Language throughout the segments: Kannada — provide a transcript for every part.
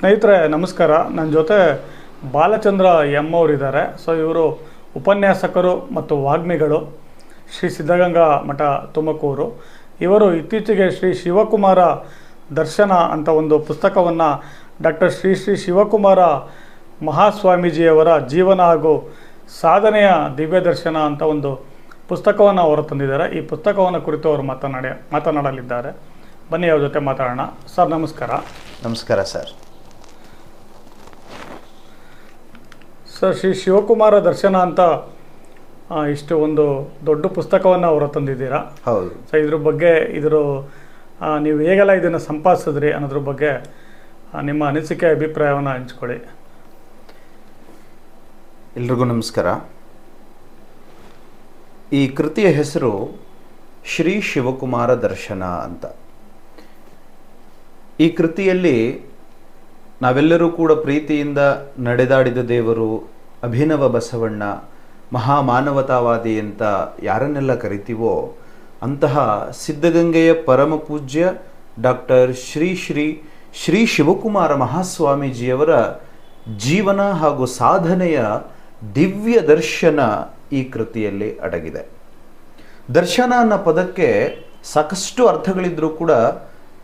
ಸ್ನೇಹಿತರೆ, ನಮಸ್ಕಾರ. ನನ್ನ ಜೊತೆ ಬಾಲಚಂದ್ರ ಎಂ ಅವರಿದ್ದಾರೆ. ಸೊ, ಇವರು ಉಪನ್ಯಾಸಕರು ಮತ್ತು ವಾಗ್ಮಿಗಳು ಶ್ರೀ ಸಿದ್ಧಗಂಗಾ ಮಠ ತುಮಕೂರು. ಇವರು ಇತ್ತೀಚೆಗೆ ಶ್ರೀ ಶಿವಕುಮಾರ ದರ್ಶನ ಅಂತ ಒಂದು ಪುಸ್ತಕವನ್ನು ಡಾಕ್ಟರ್ ಶ್ರೀ ಶ್ರೀ ಶಿವಕುಮಾರ ಮಹಾಸ್ವಾಮೀಜಿಯವರ ಜೀವನ ಹಾಗೂ ಸಾಧನೆಯ ದಿವ್ಯ ದರ್ಶನ ಅಂತ ಒಂದು ಪುಸ್ತಕವನ್ನು ಅವರು ತಂದಿದ್ದಾರೆ. ಈ ಪುಸ್ತಕವನ್ನು ಕುರಿತು ಅವರು ಮಾತನಾಡಿ ಮಾತನಾಡಲಿದ್ದಾರೆ. ಬನ್ನಿ, ಅವ್ರ ಜೊತೆ ಮಾತಾಡೋಣ. ಸರ್, ನಮಸ್ಕಾರ. ನಮಸ್ಕಾರ, ಸರ್. ಸರ್ ಶ್ರೀ ಶಿವಕುಮಾರ ದರ್ಶನ ಅಂತ ಇಷ್ಟು ಒಂದು ದೊಡ್ಡ ಪುಸ್ತಕವನ್ನು ಅವರು ತಂದಿದ್ದೀರಾ? ಹೌದು. ಸೊ ಇದ್ರ ಬಗ್ಗೆ ಇದ್ರ ನೀವು ಹೇಗೆಲ್ಲ ಇದನ್ನು ಸಂಪಾದಿಸಿದ್ರಿ ಅನ್ನೋದ್ರ ಬಗ್ಗೆ ನಿಮ್ಮ ಅನಿಸಿಕೆ ಅಭಿಪ್ರಾಯವನ್ನು ಹಂಚ್ಕೊಳ್ಳಿ. ಎಲ್ರಿಗೂ ನಮಸ್ಕಾರ. ಈ ಕೃತಿಯ ಹೆಸರು ಶ್ರೀ ಶಿವಕುಮಾರ ದರ್ಶನ ಅಂತ. ಈ ಕೃತಿಯಲ್ಲಿ ನಾವೆಲ್ಲರೂ ಕೂಡ ಪ್ರೀತಿಯಿಂದ ನಡೆದಾಡಿದ ದೇವರು ಅಭಿನವ ಬಸವಣ್ಣ, ಮಹಾಮಾನವತಾವಾದಿ ಅಂತ ಯಾರನ್ನೆಲ್ಲ ಕರಿತೀವೋ ಅಂತಹ ಸಿದ್ಧಗಂಗೆಯ ಪರಮ ಪೂಜ್ಯ ಡಾಕ್ಟರ್ ಶ್ರೀ ಶ್ರೀ ಶ್ರೀ ಶಿವಕುಮಾರ ಮಹಾಸ್ವಾಮೀಜಿಯವರ ಜೀವನ ಹಾಗೂ ಸಾಧನೆಯ ದಿವ್ಯ ದರ್ಶನ ಈ ಕೃತಿಯಲ್ಲಿ ಅಡಗಿದೆ. ದರ್ಶನ ಅನ್ನೋ ಪದಕ್ಕೆ ಸಾಕಷ್ಟು ಅರ್ಥಗಳಿದ್ರೂ ಕೂಡ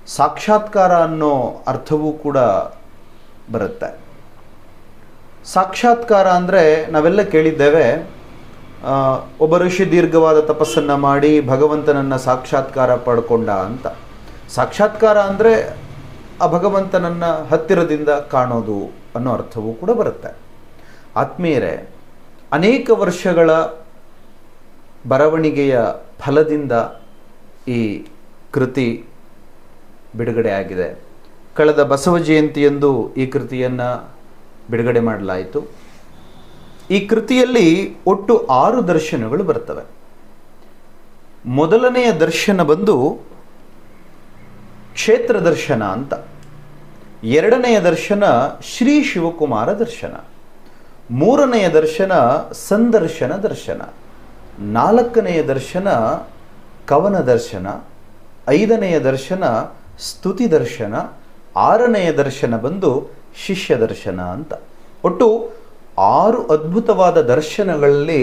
ಸಾಕ್ಷಾತ್ಕಾರ ಅನ್ನೋ ಅರ್ಥವೂ ಕೂಡ ಬರುತ್ತೆ. ಸಾಕ್ಷಾತ್ಕಾರ ಅಂದರೆ ನಾವೆಲ್ಲ ಕೇಳಿದ್ದೇವೆ ಒಬ್ಬ ಋಷಿ ದೀರ್ಘವಾದ ತಪಸ್ಸನ್ನು ಮಾಡಿ ಭಗವಂತನನ್ನು ಸಾಕ್ಷಾತ್ಕಾರ ಪಡ್ಕೊಂಡ ಅಂತ. ಸಾಕ್ಷಾತ್ಕಾರ ಅಂದರೆ ಆ ಭಗವಂತನನ್ನು ಹತ್ತಿರದಿಂದ ಕಾಣೋದು ಅನ್ನೋ ಅರ್ಥವೂ ಕೂಡ ಬರುತ್ತೆ. ಆತ್ಮೀಯರೇ, ಅನೇಕ ವರ್ಷಗಳ ಬರವಣಿಗೆಯ ಫಲದಿಂದ ಈ ಕೃತಿ ಬಿಡುಗಡೆ ಆಗಿದೆ. ಕಳೆದ ಬಸವ ಜಯಂತಿಯಂದು ಈ ಕೃತಿಯನ್ನು ಬಿಡುಗಡೆ ಮಾಡಲಾಯಿತು. ಈ ಕೃತಿಯಲ್ಲಿ ಒಟ್ಟು ಆರು ದರ್ಶನಗಳು ಬರ್ತವೆ. ಮೊದಲನೆಯ ದರ್ಶನ ಬಂದು ಕ್ಷೇತ್ರ ದರ್ಶನ ಅಂತ. ಎರಡನೆಯ ದರ್ಶನ ಶ್ರೀ ಶಿವಕುಮಾರ ದರ್ಶನ. ಮೂರನೆಯ ದರ್ಶನ ಸಂದರ್ಶನ ದರ್ಶನ. ನಾಲ್ಕನೆಯ ದರ್ಶನ ಕವನ ದರ್ಶನ. ಐದನೆಯ ದರ್ಶನ ಸ್ತುತಿ ದರ್ಶನ. ಆರನೆಯ ದರ್ಶನ ಬಂದು ಶಿಷ್ಯ ದರ್ಶನ ಅಂತ. ಒಟ್ಟು ಆರು ಅದ್ಭುತವಾದ ದರ್ಶನಗಳಲ್ಲಿ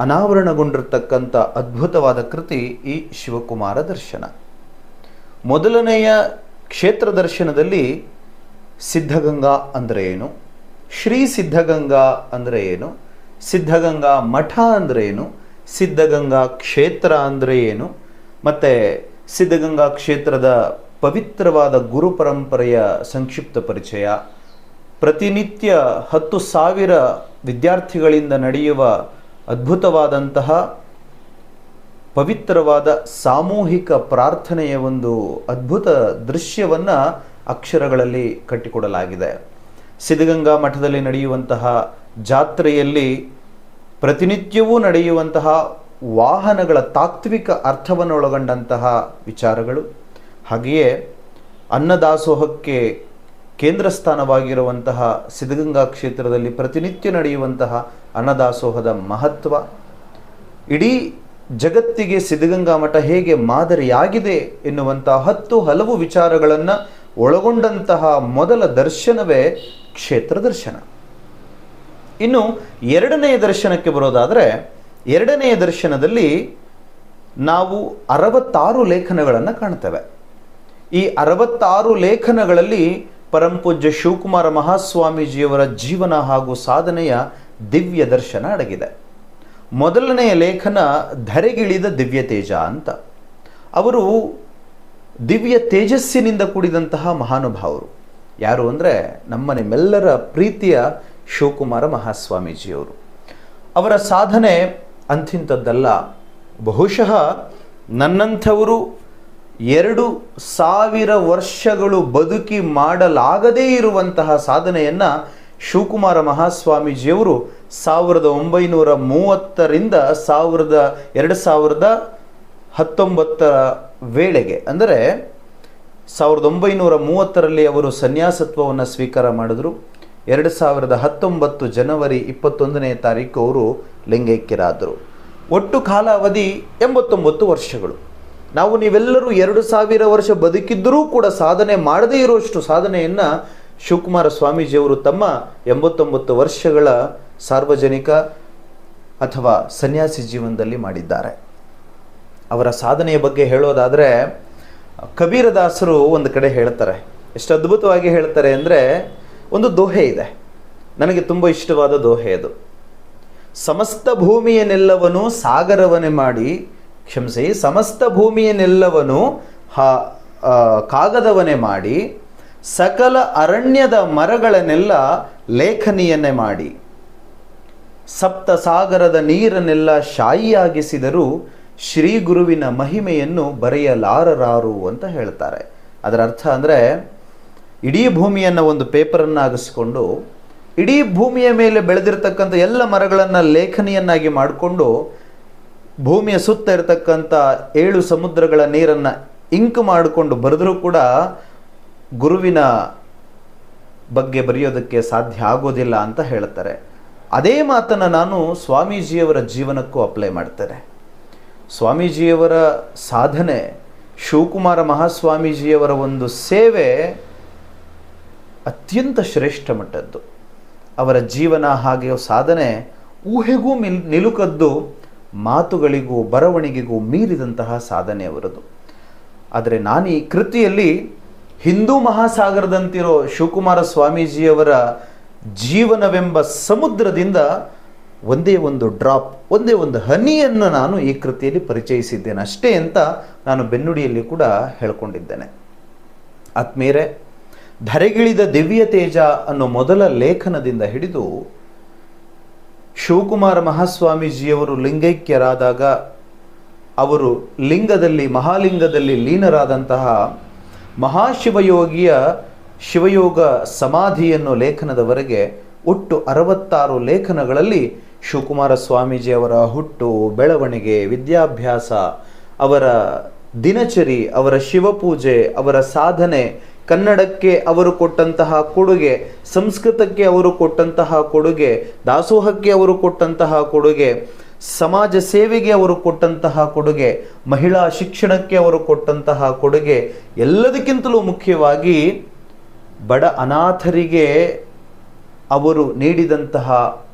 ಅನಾವರಣಗೊಂಡಿರ್ತಕ್ಕಂಥ ಅದ್ಭುತವಾದ ಕೃತಿ ಈ ಶಿವಕುಮಾರ ದರ್ಶನ. ಮೊದಲನೆಯ ಕ್ಷೇತ್ರ ದರ್ಶನದಲ್ಲಿ ಸಿದ್ಧಗಂಗಾ ಅಂದರೆ ಏನು? ಶ್ರೀ ಸಿದ್ಧಗಂಗಾ ಅಂದರೆ ಏನು? ಸಿದ್ಧಗಂಗಾ ಮಠ ಅಂದರೆ ಏನು? ಸಿದ್ಧಗಂಗಾ ಕ್ಷೇತ್ರ ಅಂದರೆ ಏನು? ಮತ್ತು ಸಿದ್ಧಗಂಗಾ ಕ್ಷೇತ್ರದ ಪವಿತ್ರವಾದ ಗುರು ಪರಂಪರೆಯ ಸಂಕ್ಷಿಪ್ತ ಪರಿಚಯ. ಪ್ರತಿನಿತ್ಯ ಹತ್ತು ಸಾವಿರ ವಿದ್ಯಾರ್ಥಿಗಳಿಂದ ನಡೆಯುವ ಅದ್ಭುತವಾದಂತಹ ಪವಿತ್ರವಾದ ಸಾಮೂಹಿಕ ಪ್ರಾರ್ಥನೆಯ ಒಂದು ಅದ್ಭುತ ದೃಶ್ಯವನ್ನು ಅಕ್ಷರಗಳಲ್ಲಿ ಕಟ್ಟಿಕೊಡಲಾಗಿದೆ. ಸಿದ್ಧಗಂಗಾ ಮಠದಲ್ಲಿ ನಡೆಯುವಂತಹ ಜಾತ್ರೆಯಲ್ಲಿ ಪ್ರತಿನಿತ್ಯವೂ ನಡೆಯುವಂತಹ ವಾಹನಗಳ ತಾತ್ವಿಕ ಅರ್ಥವನ್ನು ಒಳಗೊಂಡಂತಹ ವಿಚಾರಗಳು. ಹಾಗೆಯೇ ಅನ್ನದಾಸೋಹಕ್ಕೆ ಕೇಂದ್ರ ಸ್ಥಾನವಾಗಿರುವಂತಹ ಸಿದ್ಧಗಂಗಾ ಕ್ಷೇತ್ರದಲ್ಲಿ ಪ್ರತಿನಿತ್ಯ ನಡೆಯುವಂತಹ ಅನ್ನದಾಸೋಹದ ಮಹತ್ವ. ಇಡೀ ಜಗತ್ತಿಗೆ ಸಿದ್ಧಗಂಗಾ ಮಠ ಹೇಗೆ ಮಾದರಿಯಾಗಿದೆ ಎನ್ನುವಂತಹ ಹತ್ತು ಹಲವು ವಿಚಾರಗಳನ್ನು ಒಳಗೊಂಡಂತಹ ಮೊದಲ ದರ್ಶನವೇ ಕ್ಷೇತ್ರ ದರ್ಶನ. ಇನ್ನು ಎರಡನೆಯ ದರ್ಶನಕ್ಕೆ ಬರೋದಾದರೆ ಎರಡನೆಯ ದರ್ಶನದಲ್ಲಿ ನಾವು ಅರವತ್ತಾರು ಲೇಖನಗಳನ್ನು ಕಾಣ್ತೇವೆ. ಈ ಅರವತ್ತಾರು ಲೇಖನಗಳಲ್ಲಿ ಪರಂಪೂಜ್ಯ ಶಿವಕುಮಾರ ಮಹಾಸ್ವಾಮೀಜಿಯವರ ಜೀವನ ಹಾಗೂ ಸಾಧನೆಯ ದಿವ್ಯ ದರ್ಶನ ಅಡಗಿದೆ. ಮೊದಲನೆಯ ಲೇಖನ ಧರೆಗಿಳಿದ ದಿವ್ಯ ತೇಜ ಅಂತ. ಅವರು ದಿವ್ಯ ತೇಜಸ್ಸಿನಿಂದ ಕೂಡಿದಂತಹ ಮಹಾನುಭಾವರು. ಯಾರು ಅಂದರೆ ನಮ್ಮ ನಿಮ್ಮೆಲ್ಲರ ಪ್ರೀತಿಯ ಶಿವಕುಮಾರ ಮಹಾಸ್ವಾಮೀಜಿಯವರು. ಅವರ ಸಾಧನೆ ಅಂತಿಂಥದ್ದಲ್ಲ. ಬಹುಶಃ ನನ್ನಂಥವರು ಎರಡು ಸಾವಿರ ವರ್ಷಗಳು ಬದುಕಿ ಮಾಡಲಾಗದೇ ಇರುವಂತಹ ಸಾಧನೆಯನ್ನು ಶಿವಕುಮಾರ ಮಹಾಸ್ವಾಮೀಜಿಯವರು ಸಾವಿರದ ಒಂಬೈನೂರ ಮೂವತ್ತರಿಂದ ಸಾವಿರದ ಎರಡು ಸಾವಿರದ ಹತ್ತೊಂಬತ್ತರ ವೇಳೆಗೆ, ಅಂದರೆ ಸಾವಿರದ ಒಂಬೈನೂರ ಮೂವತ್ತರಲ್ಲಿ ಅವರು ಸನ್ಯಾಸತ್ವವನ್ನು ಸ್ವೀಕಾರ ಮಾಡಿದ್ರು. ಎರಡು ಸಾವಿರದ ಹತ್ತೊಂಬತ್ತು ಜನವರಿ ಇಪ್ಪತ್ತೊಂದನೇ ತಾರೀಕು ಅವರು ಲಿಂಗೈಕ್ಯರಾದರು. ಒಟ್ಟು ಕಾಲಾವಧಿ ಎಂಬತ್ತೊಂಬತ್ತು ವರ್ಷಗಳು. ನಾವು ನೀವೆಲ್ಲರೂ ಎರಡು ಸಾವಿರ ವರ್ಷ ಬದುಕಿದ್ದರೂ ಕೂಡ ಸಾಧನೆ ಮಾಡದೇ ಇರುವಷ್ಟು ಸಾಧನೆಯನ್ನು ಶಿವಕುಮಾರ ಸ್ವಾಮೀಜಿಯವರು ತಮ್ಮ ಎಂಬತ್ತೊಂಬತ್ತು ವರ್ಷಗಳ ಸಾರ್ವಜನಿಕ ಅಥವಾ ಸನ್ಯಾಸಿ ಜೀವನದಲ್ಲಿ ಮಾಡಿದ್ದಾರೆ. ಅವರ ಸಾಧನೆಯ ಬಗ್ಗೆ ಹೇಳೋದಾದರೆ ಕಬೀರದಾಸರು ಒಂದು ಕಡೆ ಹೇಳ್ತಾರೆ. ಎಷ್ಟು ಅದ್ಭುತವಾಗಿ ಹೇಳ್ತಾರೆ ಅಂದರೆ, ಒಂದು ದೋಹೆ ಇದೆ. ನನಗೆ ತುಂಬ ಇಷ್ಟವಾದ ದೋಹೆ ಅದು. ಸಮಸ್ತ ಭೂಮಿಯನ್ನೆಲ್ಲವನು ಸಾಗರವನ್ನೇ ಮಾಡಿ ಕ್ಷಮಿಸಿ ಸಮಸ್ತ ಭೂಮಿಯನ್ನೆಲ್ಲವನು ಹ ಆ, ಕಾಗದವನ್ನೇ ಮಾಡಿ ಸಕಲ ಅರಣ್ಯದ ಮರಗಳನ್ನೆಲ್ಲ ಲೇಖನಿಯನ್ನೇ ಮಾಡಿ ಸಪ್ತ ಸಾಗರದ ನೀರನ್ನೆಲ್ಲ ಶಾಯಿಯಾಗಿಸಿದರೂ ಶ್ರೀ ಗುರುವಿನ ಮಹಿಮೆಯನ್ನು ಬರೆಯಲಾರರಾರು ಅಂತ ಹೇಳ್ತಾರೆ. ಅದರ ಅರ್ಥ ಅಂದರೆ ಇಡೀ ಭೂಮಿಯನ್ನು ಒಂದು ಪೇಪರನ್ನಾಗಿಸ್ಕೊಂಡು ಇಡೀ ಭೂಮಿಯ ಮೇಲೆ ಬೆಳೆದಿರತಕ್ಕಂಥ ಎಲ್ಲ ಮರಗಳನ್ನು ಲೇಖನಿಯನ್ನಾಗಿ ಮಾಡಿಕೊಂಡು ಭೂಮಿಯ ಸುತ್ತ ಇರತಕ್ಕಂಥ ಏಳು ಸಮುದ್ರಗಳ ನೀರನ್ನು ಇಂಕ್ ಮಾಡಿಕೊಂಡು ಬರೆದರೂ ಕೂಡ ಗುರುವಿನ ಬಗ್ಗೆ ಬರೆಯೋದಕ್ಕೆ ಸಾಧ್ಯ ಆಗೋದಿಲ್ಲ ಅಂತ ಹೇಳ್ತಾರೆ. ಅದೇ ಮಾತನ್ನು ನಾನು ಸ್ವಾಮೀಜಿಯವರ ಜೀವನಕ್ಕೂ ಅಪ್ಲೈ ಮಾಡ್ತೇನೆ. ಸ್ವಾಮೀಜಿಯವರ ಸಾಧನೆ, ಶಿವಕುಮಾರ ಮಹಾಸ್ವಾಮೀಜಿಯವರ ಒಂದು ಸೇವೆ ಅತ್ಯಂತ ಶ್ರೇಷ್ಠ ಮಟ್ಟದ್ದು. ಅವರ ಜೀವನ ಹಾಗೆಯೋ ಸಾಧನೆ ಊಹೆಗೂ ಮಿಲ್, ನಿಲುಕದ್ದು ಮಾತುಗಳಿಗೂ ಬರವಣಿಗೆಗೂ ಮೀರಿದಂತಹ ಸಾಧನೆ ಅವರದು. ಆದರೆ ನಾನು ಈ ಕೃತಿಯಲ್ಲಿ ಹಿಂದೂ ಮಹಾಸಾಗರದಂತಿರೋ ಶಿವಕುಮಾರ ಸ್ವಾಮೀಜಿಯವರ ಜೀವನವೆಂಬ ಸಮುದ್ರದಿಂದ ಒಂದೇ ಒಂದು ಡ್ರಾಪ್, ಒಂದೇ ಒಂದು ಹನಿಯನ್ನು ನಾನು ಈ ಕೃತಿಯಲ್ಲಿ ಪರಿಚಯಿಸಿದ್ದೇನೆ. ಅಷ್ಟೇ ಅಂತ ನಾನು ಬೆನ್ನುಡಿಯಲ್ಲಿ ಕೂಡ ಹೇಳ್ಕೊಂಡಿದ್ದೇನೆ. ಆತ್ಮೀಯರೇ, ಧರೆಗಿಳಿದ ದಿವ್ಯ ತೇಜ ಅನ್ನೋ ಮೊದಲ ಲೇಖನದಿಂದ ಹಿಡಿದು ಶಿವಕುಮಾರ ಮಹಾಸ್ವಾಮೀಜಿಯವರು ಲಿಂಗೈಕ್ಯರಾದಾಗ ಅವರು ಲಿಂಗದಲ್ಲಿ, ಮಹಾಲಿಂಗದಲ್ಲಿ ಲೀನರಾದಂತಹ ಮಹಾಶಿವಯೋಗಿಯ ಶಿವಯೋಗ ಸಮಾಧಿಯನ್ನು ಲೇಖನದವರೆಗೆ ಒಟ್ಟು ಅರವತ್ತಾರು ಲೇಖನಗಳಲ್ಲಿ ಶಿವಕುಮಾರ ಸ್ವಾಮೀಜಿಯವರ ಹುಟ್ಟು, ಬೆಳವಣಿಗೆ, ವಿದ್ಯಾಭ್ಯಾಸ, ಅವರ ದಿನಚರಿ, ಅವರ ಶಿವಪೂಜೆ, ಅವರ ಸಾಧನೆ ಕನ್ನಡಕ್ಕೆ ಅವರು ಕೊಟ್ಟಂತಹ ಕೊಡುಗೆ, ಸಂಸ್ಕೃತಕ್ಕೆ ಅವರು ಕೊಟ್ಟಂತಹ ಕೊಡುಗೆ, ದಾಸೋಹಕ್ಕೆ ಅವರು ಕೊಟ್ಟಂತಹ ಕೊಡುಗೆ, ಸಮಾಜ ಸೇವೆಗೆ ಅವರು ಕೊಟ್ಟಂತಹ ಕೊಡುಗೆ, ಮಹಿಳಾ ಶಿಕ್ಷಣಕ್ಕೆ ಅವರು ಕೊಟ್ಟಂತಹ ಕೊಡುಗೆ, ಎಲ್ಲದಕ್ಕಿಂತಲೂ ಮುಖ್ಯವಾಗಿ ಬಡ ಅನಾಥರಿಗೆ ಅವರು ನೀಡಿದಂತಹ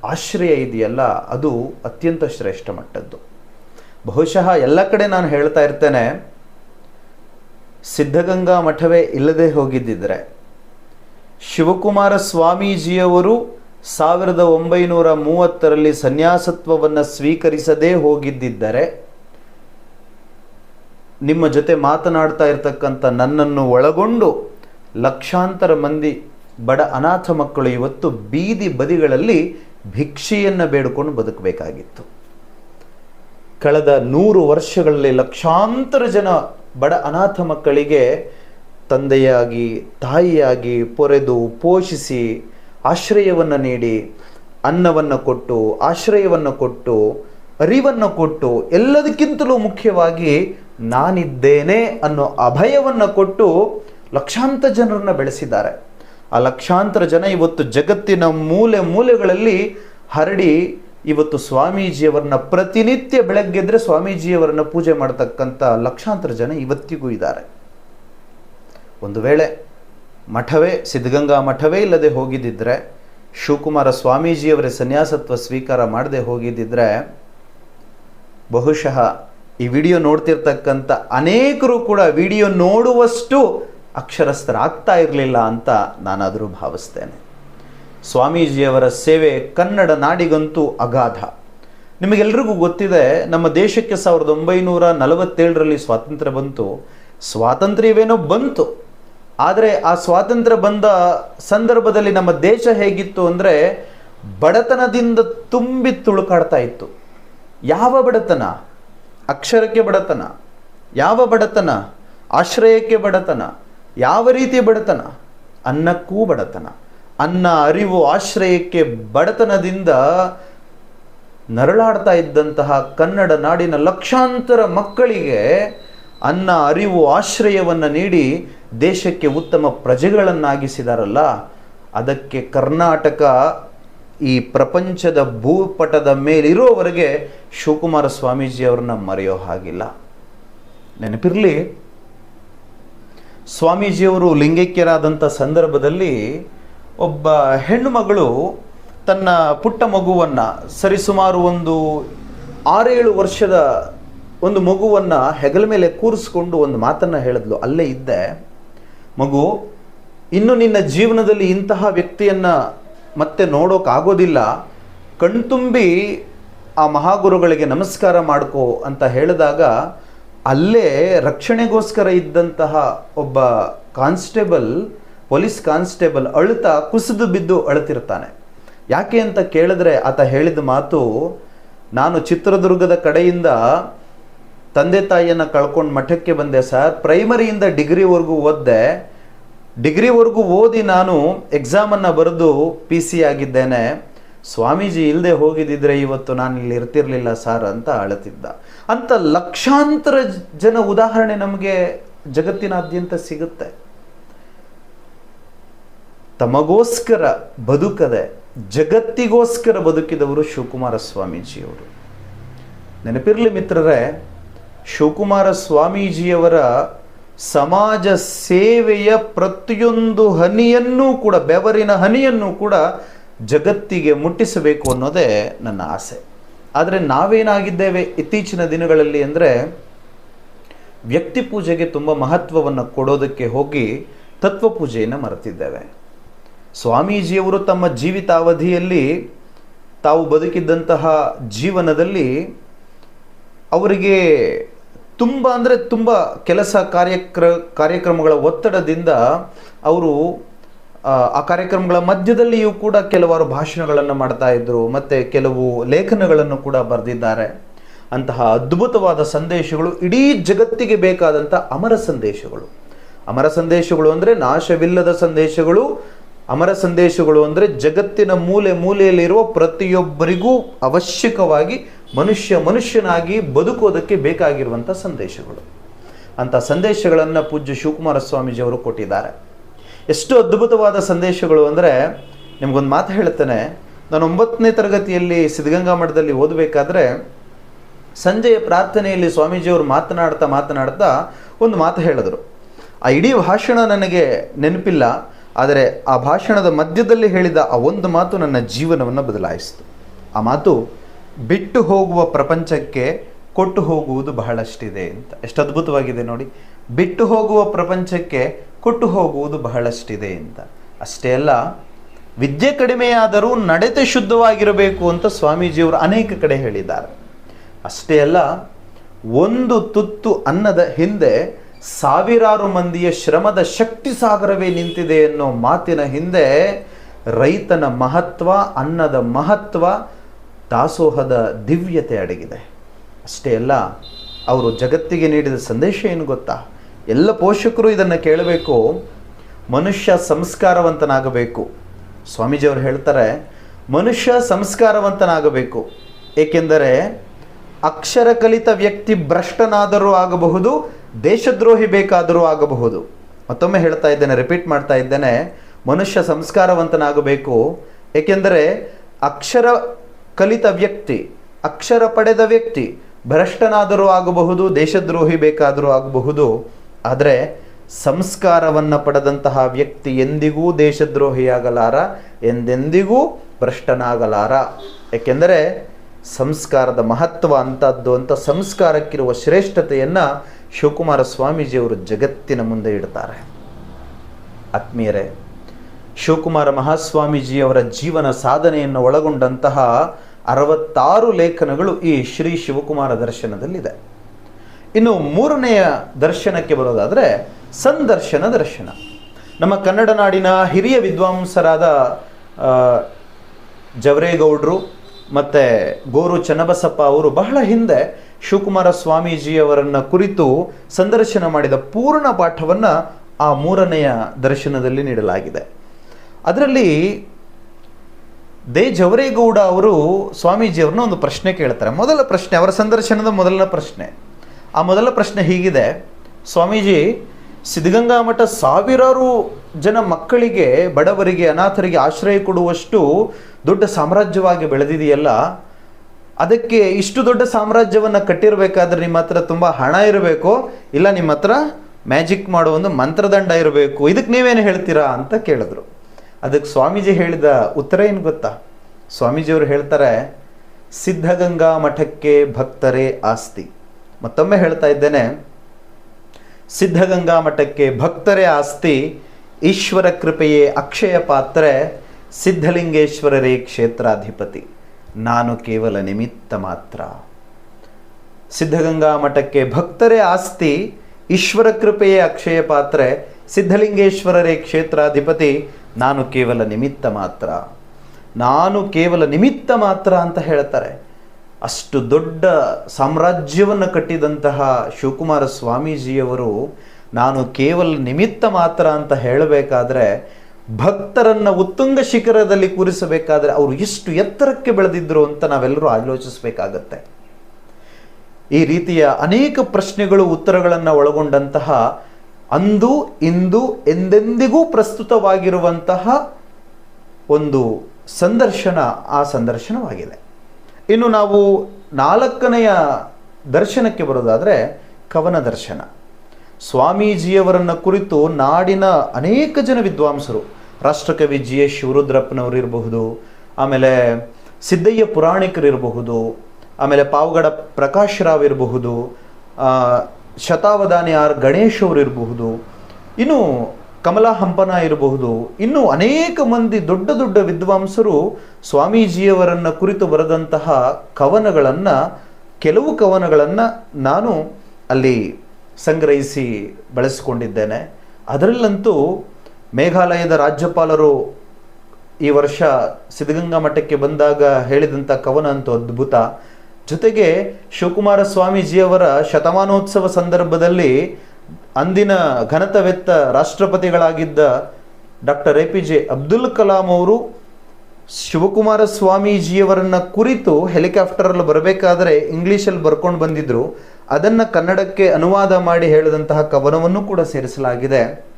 ಆಶ್ರಯ ಇದೆಯಲ್ಲ, ಅದು ಅತ್ಯಂತ ಶ್ರೇಷ್ಠ ಮಟ್ಟದ್ದು. ಬಹುಶಃ ಎಲ್ಲ ಕಡೆ ನಾನು ಹೇಳ್ತಾ ಇರ್ತೇನೆ ಸಿದ್ಧಗಂಗಾ ಮಠವೇ ಇಲ್ಲದೆ ಹೋಗಿದ್ದಿದ್ರೆ ಶಿವಕುಮಾರ ಸ್ವಾಮೀಜಿಯವರು ಸಾವಿರದ ಒಂಬೈನೂರ ಮೂವತ್ತರಲ್ಲಿ ಸನ್ಯಾಸತ್ವವನ್ನು ಸ್ವೀಕರಿಸದೇ ಹೋಗಿದ್ದಿದ್ದರೆ ನಿಮ್ಮ ಜೊತೆ ಮಾತನಾಡ್ತಾ ಇರತಕ್ಕಂಥ ನನ್ನನ್ನು ಒಳಗೊಂಡು ಲಕ್ಷಾಂತರ ಮಂದಿ ಬಡ ಅನಾಥ ಮಕ್ಕಳು ಇವತ್ತು ಬೀದಿ ಬದಿಗಳಲ್ಲಿ ಭಿಕ್ಷೆಯನ್ನು ಬೇಡಿಕೊಂಡು ಬದುಕಬೇಕಾಗಿತ್ತು. ಕಳೆದ ನೂರು ವರ್ಷಗಳಲ್ಲಿ ಲಕ್ಷಾಂತರ ಜನ ಬಡ ಅನಾಥ ಮಕ್ಕಳಿಗೆ ತಂದೆಯಾಗಿ, ತಾಯಿಯಾಗಿ ಪೊರೆದು ಪೋಷಿಸಿ ಆಶ್ರಯವನ್ನು ನೀಡಿ, ಅನ್ನವನ್ನು ಕೊಟ್ಟು, ಆಶ್ರಯವನ್ನು ಕೊಟ್ಟು, ಅರಿವನ್ನು ಕೊಟ್ಟು, ಎಲ್ಲದಕ್ಕಿಂತಲೂ ಮುಖ್ಯವಾಗಿ ನಾನಿದ್ದೇನೆ ಅನ್ನೋ ಅಭಯವನ್ನು ಕೊಟ್ಟು ಲಕ್ಷಾಂತರ ಜನರನ್ನು ಬೆಳೆಸಿದ್ದಾರೆ. ಆ ಲಕ್ಷಾಂತರ ಜನ ಇವತ್ತು ಜಗತ್ತಿನ ಮೂಲೆ ಮೂಲೆಗಳಲ್ಲಿ ಹರಡಿ ಇವತ್ತು ಸ್ವಾಮೀಜಿಯವರನ್ನ ಪ್ರತಿನಿತ್ಯ ಬೆಳಗ್ಗೆದ್ರೆ ಸ್ವಾಮೀಜಿಯವರನ್ನ ಪೂಜೆ ಮಾಡತಕ್ಕಂಥ ಲಕ್ಷಾಂತರ ಜನ ಇವತ್ತಿಗೂ ಇದ್ದಾರೆ. ಒಂದು ವೇಳೆ ಮಠವೇ, ಸಿದ್ಧಗಂಗಾ ಮಠವೇ ಇಲ್ಲದೆ ಹೋಗಿದ್ದಿದ್ರೆ, ಶಿವಕುಮಾರ ಸ್ವಾಮೀಜಿಯವರೇ ಸನ್ಯಾಸತ್ವ ಸ್ವೀಕಾರ ಮಾಡದೆ ಹೋಗಿದ್ದಿದ್ರೆ, ಬಹುಶಃ ಈ ವಿಡಿಯೋ ನೋಡ್ತಿರ್ತಕ್ಕಂಥ ಅನೇಕರು ಕೂಡ ವಿಡಿಯೋ ನೋಡುವಷ್ಟು ಅಕ್ಷರಸ್ಥರಾಗ್ತಾ ಇರಲಿಲ್ಲ ಅಂತ ನಾನಾದರೂ ಭಾವಿಸ್ತೇನೆ. ಸ್ವಾಮೀಜಿಯವರ ಸೇವೆ ಕನ್ನಡ ನಾಡಿಗಂತೂ ಅಗಾಧ. ನಿಮಗೆಲ್ರಿಗೂ ಗೊತ್ತಿದೆ, ನಮ್ಮ ದೇಶಕ್ಕೆ ಸಾವಿರದ ಒಂಬೈನೂರ ನಲವತ್ತೇಳರಲ್ಲಿ ಸ್ವಾತಂತ್ರ್ಯ ಬಂತು. ಸ್ವಾತಂತ್ರ್ಯವೇನೋ ಬಂತು. ಆದರೆ ಆ ಸ್ವಾತಂತ್ರ್ಯ ಬಂದ ಸಂದರ್ಭದಲ್ಲಿ ನಮ್ಮ ದೇಶ ಹೇಗಿತ್ತು ಅಂದರೆ ಬಡತನದಿಂದ ತುಂಬಿ ತುಳುಕಾಡ್ತಾ ಇತ್ತು. ಯಾವ ಬಡತನ? ಅಕ್ಷರಕ್ಕೆ ಬಡತನ. ಯಾವ ಬಡತನ? ಆಶ್ರಯಕ್ಕೆ ಬಡತನ. ಯಾವ ರೀತಿ ಬಡತನ? ಅನ್ನಕ್ಕೂ ಬಡತನ. ಅನ್ನ ಅರಿವು ಆಶ್ರಯಕ್ಕೆ ಬಡತನದಿಂದ ನರಳಾಡ್ತಾ ಇದ್ದಂತಹ ಕನ್ನಡ ನಾಡಿನ ಲಕ್ಷಾಂತರ ಮಕ್ಕಳಿಗೆ ಅನ್ನ ಅರಿವು ಆಶ್ರಯವನ್ನು ನೀಡಿ ದೇಶಕ್ಕೆ ಉತ್ತಮ ಪ್ರಜೆಗಳನ್ನಾಗಿಸಿದಾರಲ್ಲ. ಅದಕ್ಕೆ ಕರ್ನಾಟಕ ಈ ಪ್ರಪಂಚದ ಭೂಪಟದ ಮೇಲಿರೋವರೆಗೆ ಶಿವಕುಮಾರ ಸ್ವಾಮೀಜಿಯವ್ರನ್ನ ಮರೆಯೋ ಹಾಗಿಲ್ಲ. ನೆನಪಿರಲಿ? ಸ್ವಾಮೀಜಿಯವರು ಲಿಂಗೈಕ್ಯರಾದಂಥ ಸಂದರ್ಭದಲ್ಲಿ ಒಬ್ಬ ಹೆಣ್ಣು ಮಗಳು ತನ್ನ ಪುಟ್ಟ ಮಗುವನ್ನು ಸರಿಸುಮಾರು ಒಂದು ಆರೇಳು ವರ್ಷದ ಒಂದು ಮಗುವನ್ನು ಹೆಗಲ ಮೇಲೆ ಕೂರಿಸ್ಕೊಂಡು ಒಂದು ಮಾತನ್ನು ಹೇಳಿದ್ಲು. ಅಲ್ಲೇ ಇದ್ದೆ, ಮಗು, ಇನ್ನು ನಿನ್ನ ಜೀವನದಲ್ಲಿ ಇಂತಹ ವ್ಯಕ್ತಿಯನ್ನು ಮತ್ತೆ ನೋಡೋಕ್ಕಾಗೋದಿಲ್ಲ ಕಣ್ತುಂಬಿ ಆ ಮಹಾಗುರುಗಳಿಗೆ ನಮಸ್ಕಾರ ಮಾಡ್ಕೋ ಅಂತ ಹೇಳಿದಾಗ ಅಲ್ಲೇ ರಕ್ಷಣೆಗೋಸ್ಕರ ಇದ್ದಂತಹ ಒಬ್ಬ ಕಾನ್ಸ್ಟೇಬಲ್ ಪೊಲೀಸ್ ಕಾನ್ಸ್ಟೇಬಲ್ ಅಳುತ್ತಾ ಕುಸಿದು ಬಿದ್ದು ಅಳುತ್ತಿರ್ತಾನೆ ಯಾಕೆ ಅಂತ ಕೇಳಿದ್ರೆ ಆತ ಹೇಳಿದ ಮಾತು, ನಾನು ಚಿತ್ರದುರ್ಗದ ಕಡೆಯಿಂದ ತಂದೆ ತಾಯಿಯನ್ನು ಕಳ್ಕೊಂಡು ಮಠಕ್ಕೆ ಬಂದೆ ಸರ್. ಪ್ರೈಮರಿಯಿಂದ ಡಿಗ್ರಿವರೆಗೂ ಓದ್ದೆ. ಡಿಗ್ರಿವರೆಗೂ ಓದಿ ನಾನು ಎಕ್ಸಾಮನ್ನು ಬರೆದು ಪಿ ಸಿ ಆಗಿದ್ದೇನೆ. ಸ್ವಾಮೀಜಿ ಇಲ್ಲದೆ ಹೋಗಿದ್ದಿದ್ರೆ ಇವತ್ತು ನಾನು ಇಲ್ಲಿ ಇರ್ತಿರ್ಲಿಲ್ಲ ಸರ್ ಅಂತ ಅಳತಿದ್ದ ಅಂತ ಲಕ್ಷಾಂತರ ಜನ ಉದಾಹರಣೆ ನಮಗೆ ಜಗತ್ತಿನಾದ್ಯಂತ ಸಿಗುತ್ತೆ. ತಮಗೋಸ್ಕರ ಬದುಕದೆ ಜಗತ್ತಿಗೋಸ್ಕರ ಬದುಕಿದವರು ಶಿವಕುಮಾರ ಸ್ವಾಮೀಜಿಯವರು ನೆನಪಿರಲಿ ಮಿತ್ರರೇ ಶಿವಕುಮಾರ ಸ್ವಾಮೀಜಿಯವರ ಸಮಾಜ ಸೇವೆಯ ಪ್ರತಿಯೊಂದು ಹನಿಯನ್ನೂ ಕೂಡ, ಬೆವರಿನ ಹನಿಯನ್ನೂ ಕೂಡ ಜಗತ್ತಿಗೆ ಮುಟ್ಟಿಸಬೇಕು ಅನ್ನೋದೇ ನನ್ನ ಆಸೆ. ಆದರೆ ನಾವೇನಾಗಿದ್ದೇವೆ ಇತ್ತೀಚಿನ ದಿನಗಳಲ್ಲಿ ಅಂದರೆ, ವ್ಯಕ್ತಿ ಪೂಜೆಗೆ ತುಂಬ ಮಹತ್ವವನ್ನು ಕೊಡೋದಕ್ಕೆ ಹೋಗಿ ತತ್ವ ಪೂಜೆಯನ್ನು ಮರೆತಿದ್ದೇವೆ. ಸ್ವಾಮೀಜಿಯವರು ತಮ್ಮ ಜೀವಿತಾವಧಿಯಲ್ಲಿ ತಾವು ಬದುಕಿದ್ದಂತಹ ಜೀವನದಲ್ಲಿ ಅವರಿಗೆ ತುಂಬ ಅಂದರೆ ತುಂಬ ಕೆಲಸ ಕಾರ್ಯಕ್ರ ಕಾರ್ಯಕ್ರಮಗಳ ಒತ್ತಡದಿಂದ ಅವರು ಆ, ಕಾರ್ಯಕ್ರಮಗಳ ಮಧ್ಯದಲ್ಲಿಯೂ ಕೂಡ ಕೆಲವಾರು ಭಾಷಣಗಳನ್ನು ಮಾಡ್ತಾ ಇದ್ದರು ಮತ್ತು ಕೆಲವು ಲೇಖನಗಳನ್ನು ಕೂಡ ಬರೆದಿದ್ದಾರೆ. ಅಂತಹ ಅದ್ಭುತವಾದ ಸಂದೇಶಗಳು ಇಡೀ ಜಗತ್ತಿಗೆ ಬೇಕಾದಂಥ ಅಮರ ಸಂದೇಶಗಳು. ಅಮರ ಸಂದೇಶಗಳು ಅಂದರೆ ನಾಶವಿಲ್ಲದ ಸಂದೇಶಗಳು ಅಮರ ಸಂದೇಶಗಳು ಅಂದರೆ ಜಗತ್ತಿನ ಮೂಲೆ ಮೂಲೆಯಲ್ಲಿರುವ ಪ್ರತಿಯೊಬ್ಬರಿಗೂ ಅವಶ್ಯಕವಾಗಿ ಮನುಷ್ಯ ಮನುಷ್ಯನಾಗಿ ಬದುಕೋದಕ್ಕೆ ಬೇಕಾಗಿರುವಂಥ ಸಂದೇಶಗಳು. ಅಂಥ ಸಂದೇಶಗಳನ್ನು ಪೂಜ್ಯ ಶಿವಕುಮಾರ ಸ್ವಾಮೀಜಿಯವರು ಕೊಟ್ಟಿದ್ದಾರೆ. ಎಷ್ಟು ಅದ್ಭುತವಾದ ಸಂದೇಶಗಳು ಅಂದರೆ ನಿಮಗೊಂದು ಮಾತು ಹೇಳ್ತೇನೆ. ನಾನು ಒಂಬತ್ತನೇ ತರಗತಿಯಲ್ಲಿ ಸಿದ್ಧಗಂಗಾ ಮಠದಲ್ಲಿ ಓದಬೇಕಾದ್ರೆ ಸಂಜೆಯ ಪ್ರಾರ್ಥನೆಯಲ್ಲಿ ಸ್ವಾಮೀಜಿಯವರು ಮಾತನಾಡ್ತಾ ಮಾತನಾಡ್ತಾ ಒಂದು ಮಾತು ಹೇಳಿದ್ರು. ಆ ಇಡೀ ಭಾಷಣ ನನಗೆ ನೆನಪಿಲ್ಲ. ಆದರೆ ಆ ಭಾಷಣದ ಮಧ್ಯದಲ್ಲಿ ಹೇಳಿದ ಆ ಒಂದು ಮಾತು ನನ್ನ ಜೀವನವನ್ನು ಬದಲಾಯಿಸಿತು. ಆ ಮಾತು, ಬಿಟ್ಟು ಹೋಗುವ ಪ್ರಪಂಚಕ್ಕೆ ಕೊಟ್ಟು ಹೋಗುವುದು ಬಹಳಷ್ಟಿದೆ ಅಂತ. ಎಷ್ಟು ಅದ್ಭುತವಾಗಿದೆ ನೋಡಿ. ಬಿಟ್ಟು ಹೋಗುವ ಪ್ರಪಂಚಕ್ಕೆ ಕೊಟ್ಟು ಹೋಗುವುದು ಬಹಳಷ್ಟಿದೆ ಅಂತ. ಅಷ್ಟೇ ಅಲ್ಲ, ವಿದ್ಯೆ ಕಡಿಮೆಯಾದರೂ ನಡತೆ ಶುದ್ಧವಾಗಿರಬೇಕು ಅಂತ ಸ್ವಾಮೀಜಿಯವರು ಅನೇಕ ಕಡೆ ಹೇಳಿದ್ದಾರೆ. ಅಷ್ಟೇ ಅಲ್ಲ, ಒಂದು ತುತ್ತು ಅನ್ನದ ಹಿಂದೆ ಸಾವಿರಾರು ಮಂದಿಯ ಶ್ರಮದ ಶಕ್ತಿ ಸಾಗರವೇ ನಿಂತಿದೆ ಅನ್ನೋ ಮಾತಿನ ಹಿಂದೆ ರೈತನ ಮಹತ್ವ, ಅನ್ನದ ಮಹತ್ವ, ದಾಸೋಹದ ದಿವ್ಯತೆ ಅಡಗಿದೆ. ಅಷ್ಟೇ ಅಲ್ಲ, ಅವರು ಜಗತ್ತಿಗೆ ನೀಡಿದ ಸಂದೇಶ ಏನು ಗೊತ್ತಾ? ಎಲ್ಲ ಪೋಷಕರು ಇದನ್ನು ಕೇಳಬೇಕು. ಮನುಷ್ಯ ಸಂಸ್ಕಾರವಂತನಾಗಬೇಕು. ಸ್ವಾಮೀಜಿಯವರು ಹೇಳ್ತಾರೆ, ಮನುಷ್ಯ ಸಂಸ್ಕಾರವಂತನಾಗಬೇಕು. ಏಕೆಂದರೆ ಅಕ್ಷರ ಕಲಿತ ವ್ಯಕ್ತಿ ಭ್ರಷ್ಟನಾದರೂ ಆಗಬಹುದು ದೇಶದ್ರೋಹಿ ಬೇಕಾದರೂ ಆಗಬಹುದು. ಮತ್ತೊಮ್ಮೆ ಹೇಳ್ತಾ ಇದ್ದೇನೆ ರಿಪೀಟ್ ಮಾಡ್ತಾ ಇದ್ದೇನೆ. ಮನುಷ್ಯ ಸಂಸ್ಕಾರವಂತನಾಗಬೇಕು. ಏಕೆಂದರೆ ಅಕ್ಷರ ಕಲಿತ ವ್ಯಕ್ತಿ, ಅಕ್ಷರ ಪಡೆದ ವ್ಯಕ್ತಿ ಭ್ರಷ್ಟನಾದರೂ ಆಗಬಹುದು, ದೇಶದ್ರೋಹಿ ಬೇಕಾದರೂ ಆಗಬಹುದು. ಆದರೆ ಸಂಸ್ಕಾರವನ್ನು ಪಡೆದಂತಹ ವ್ಯಕ್ತಿ ಎಂದಿಗೂ ದೇಶದ್ರೋಹಿಯಾಗಲಾರ, ಎಂದೆಂದಿಗೂ ಭ್ರಷ್ಟನಾಗಲಾರ. ಏಕೆಂದರೆ ಸಂಸ್ಕಾರದ ಮಹತ್ವ ಅಂತದ್ದು ಅಂತ ಸಂಸ್ಕಾರಕ್ಕಿರುವ ಶ್ರೇಷ್ಠತೆಯನ್ನು ಶಿವಕುಮಾರ ಸ್ವಾಮೀಜಿಯವರು ಜಗತ್ತಿನ ಮುಂದೆ ಇಡ್ತಾರೆ. ಆತ್ಮೀಯರೇ, ಶಿವಕುಮಾರ ಮಹಾಸ್ವಾಮೀಜಿಯವರ ಜೀವನ ಸಾಧನೆಯನ್ನು ಒಳಗೊಂಡಂತಹ ಅರವತ್ತಾರು ಲೇಖನಗಳು ಈ ಶ್ರೀ ಶಿವಕುಮಾರ ದರ್ಶನದಲ್ಲಿದೆ. ಇನ್ನು ಮೂರನೆಯ ದರ್ಶನಕ್ಕೆ ಬರೋದಾದರೆ ಸಂದರ್ಶನ ದರ್ಶನ. ನಮ್ಮ ಕನ್ನಡ ನಾಡಿನ ಹಿರಿಯ ವಿದ್ವಾಂಸರಾದ ಜವರೇಗೌಡರು ಮತ್ತು ಗೋರು ಚನ್ನಬಸಪ್ಪ ಅವರು ಬಹಳ ಹಿಂದೆ ಶಿವಕುಮಾರ ಸ್ವಾಮೀಜಿಯವರನ್ನ ಕುರಿತು ಸಂದರ್ಶನ ಮಾಡಿದ ಪೂರ್ಣ ಪಾಠವನ್ನು ಆ ಮೂರನೆಯ ದರ್ಶನದಲ್ಲಿ ನೀಡಲಾಗಿದೆ. ಅದರಲ್ಲಿ ದೇ ಜವರೇಗೌಡ ಅವರು ಸ್ವಾಮೀಜಿಯವ್ರನ್ನ ಒಂದು ಪ್ರಶ್ನೆ ಕೇಳ್ತಾರೆ. ಮೊದಲ ಪ್ರಶ್ನೆ, ಅವರ ಸಂದರ್ಶನದ ಮೊದಲ ಪ್ರಶ್ನೆ. ಆ ಮೊದಲ ಪ್ರಶ್ನೆ ಹೀಗಿದೆ. ಸ್ವಾಮೀಜಿ ಸಿದ್ಧಗಂಗಾ ಮಠ ಸಾವಿರಾರು ಜನ ಮಕ್ಕಳಿಗೆ, ಬಡವರಿಗೆ, ಅನಾಥರಿಗೆ ಆಶ್ರಯ ಕೊಡುವಷ್ಟು ದೊಡ್ಡ ಸಾಮ್ರಾಜ್ಯವಾಗಿ ಬೆಳೆದಿದೆಯಲ್ಲ? ಅದಕ್ಕೆ ಇಷ್ಟು ದೊಡ್ಡ ಸಾಮ್ರಾಜ್ಯವನ್ನು ಕಟ್ಟಿರಬೇಕಾದ್ರೆ ನಿಮ್ಮ ಹತ್ರ ತುಂಬ ಹಣ ಇರಬೇಕು, ಇಲ್ಲ ನಿಮ್ಮ ಹತ್ರ ಮ್ಯಾಜಿಕ್ ಮಾಡೋ ಒಂದು ಮಂತ್ರದಂಡ ಇರಬೇಕು. ಇದಕ್ಕೆ ನೀವೇನು ಹೇಳ್ತೀರಾ ಅಂತ ಕೇಳಿದ್ರು. ಅದಕ್ಕೆ ಸ್ವಾಮೀಜಿ ಹೇಳಿದ ಉತ್ತರ ಏನು ಗೊತ್ತಾ? ಸ್ವಾಮೀಜಿಯವರು ಹೇಳ್ತಾರೆ, ಸಿದ್ಧಗಂಗಾ ಮಠಕ್ಕೆ ಭಕ್ತರೇ ಆಸ್ತಿ. ಮತ್ತೊಮ್ಮೆ ಹೇಳ್ತಾ ಇದ್ದೇನೆ, ಸಿದ್ಧಗಂಗಾ ಮಠಕ್ಕೆ ಭಕ್ತರೇ ಆಸ್ತಿ, ಈಶ್ವರ ಕೃಪೆಯೇ ಅಕ್ಷಯ ಪಾತ್ರೆ, ಸಿದ್ಧಲಿಂಗೇಶ್ವರರೇ ಕ್ಷೇತ್ರಾಧಿಪತಿ. ನಾನು ಕೇವಲ ನಿಮಿತ್ತ ಮಾತ್ರ. ಸಿದ್ಧಗಂಗಾ ಮಠಕ್ಕೆ ಭಕ್ತರೇ ಆಸ್ತಿ, ಈಶ್ವರ ಕೃಪೆಯೇ ಅಕ್ಷಯ ಪಾತ್ರೆ, ಸಿದ್ಧಲಿಂಗೇಶ್ವರರೇ ಕ್ಷೇತ್ರಾಧಿಪತಿ, ನಾನು ಕೇವಲ ನಿಮಿತ್ತ ಮಾತ್ರ. ನಾನು ಕೇವಲ ನಿಮಿತ್ತ ಮಾತ್ರ ಅಂತ ಹೇಳ್ತಾರೆ. ಅಷ್ಟು ದೊಡ್ಡ ಸಾಮ್ರಾಜ್ಯವನ್ನು ಕಟ್ಟಿದಂತಹ ಶಿವಕುಮಾರ ಸ್ವಾಮೀಜಿಯವರು, ನಾನು ಕೇವಲ ನಿಮಿತ್ತ ಮಾತ್ರ ಅಂತ ಹೇಳಬೇಕಾದ್ರೆ ಭಕ್ತರನ್ನ ಉತ್ತುಂಗ ಶಿಖರದಲ್ಲಿ ಕೂರಿಸಬೇಕಾದ್ರೆ ಅವರು ಎಷ್ಟು ಎತ್ತರಕ್ಕೆ ಬೆಳೆದಿದ್ರು ಅಂತ ನಾವೆಲ್ಲರೂ ಆಲೋಚಿಸಬೇಕಾಗತ್ತೆ. ಈ ರೀತಿಯ ಅನೇಕ ಪ್ರಶ್ನೆಗಳು, ಉತ್ತರಗಳನ್ನು ಒಳಗೊಂಡಂತಹ ಅಂದು, ಇಂದು ಎಂದೆಂದಿಗೂ ಪ್ರಸ್ತುತವಾಗಿರುವಂತಹ ಒಂದು ಸಂದರ್ಶನ ಆ ಸಂದರ್ಶನವಾಗಿದೆ. ಇನ್ನು ನಾವು ನಾಲ್ಕನೆಯ ದರ್ಶನಕ್ಕೆ ಬರೋದಾದರೆ ಕವನ ದರ್ಶನ. ಸ್ವಾಮೀಜಿಯವರನ್ನು ಕುರಿತು ನಾಡಿನ ಅನೇಕ ಜನ ವಿದ್ವಾಂಸರು ರಾಷ್ಟ್ರಕವಿ ಜಿ ಎಸ್ ಶಿವರುದ್ರಪ್ಪನವರು ಇರಬಹುದು ಆಮೇಲೆ ಸಿದ್ದಯ್ಯ ಪುರಾಣಿಕರಿರಬಹುದು, ಆಮೇಲೆ ಪಾವಗಡ ಪ್ರಕಾಶ್ ರಾವ್ ಇರಬಹುದು ಶತಾವಧಾನಿ ಆರ್ ಗಣೇಶ್ ಅವರು ಇರಬಹುದು ಇನ್ನು ಕಮಲಾ ಹಂಪನ ಇರಬಹುದು, ಇನ್ನು ಅನೇಕ ಮಂದಿ ದೊಡ್ಡ ದೊಡ್ಡ ವಿದ್ವಾಂಸರು ಸ್ವಾಮೀಜಿಯವರನ್ನು ಕುರಿತು ಬರೆದಂತಹ ಕವನಗಳನ್ನು, ಕೆಲವು ಕವನಗಳನ್ನು ನಾನು ಅಲ್ಲಿ ಸಂಗ್ರಹಿಸಿ ಬಳಸಿಕೊಂಡಿದ್ದೇನೆ. ಅದರಲ್ಲಂತೂ ಮೇಘಾಲಯದ ರಾಜ್ಯಪಾಲರು ಈ ವರ್ಷ ಸಿದ್ಧಗಂಗಾ ಮಠಕ್ಕೆ ಬಂದಾಗ ಹೇಳಿದಂಥ ಕವನ ಅಂತೂ ಅದ್ಭುತ. ಜೊತೆಗೆ ಶಿವಕುಮಾರ ಸ್ವಾಮೀಜಿಯವರ ಶತಮಾನೋತ್ಸವ ಸಂದರ್ಭದಲ್ಲಿ ಅಂದಿನ ಘನತವೆತ್ತ ರಾಷ್ಟ್ರಪತಿಗಳಾಗಿದ್ದ doctor A P J Abdul Kalam ಅವರು ಶಿವಕುಮಾರ ಸ್ವಾಮೀಜಿಯವರನ್ನ ಕುರಿತು ಹೆಲಿಕಾಪ್ಟರಲ್ಲಿ ಬರಬೇಕಾದ್ರೆ ಇಂಗ್ಲೀಷಲ್ಲಿ ಬರ್ಕೊಂಡು ಬಂದಿದ್ರು. ಅದನ್ನು ಕನ್ನಡಕ್ಕೆ ಅನುವಾದ ಮಾಡಿ ಹೇಳಿದಂತಹ ಕವನವನ್ನು ಕೂಡ ಸೇರಿಸಲಾಗಿದೆ.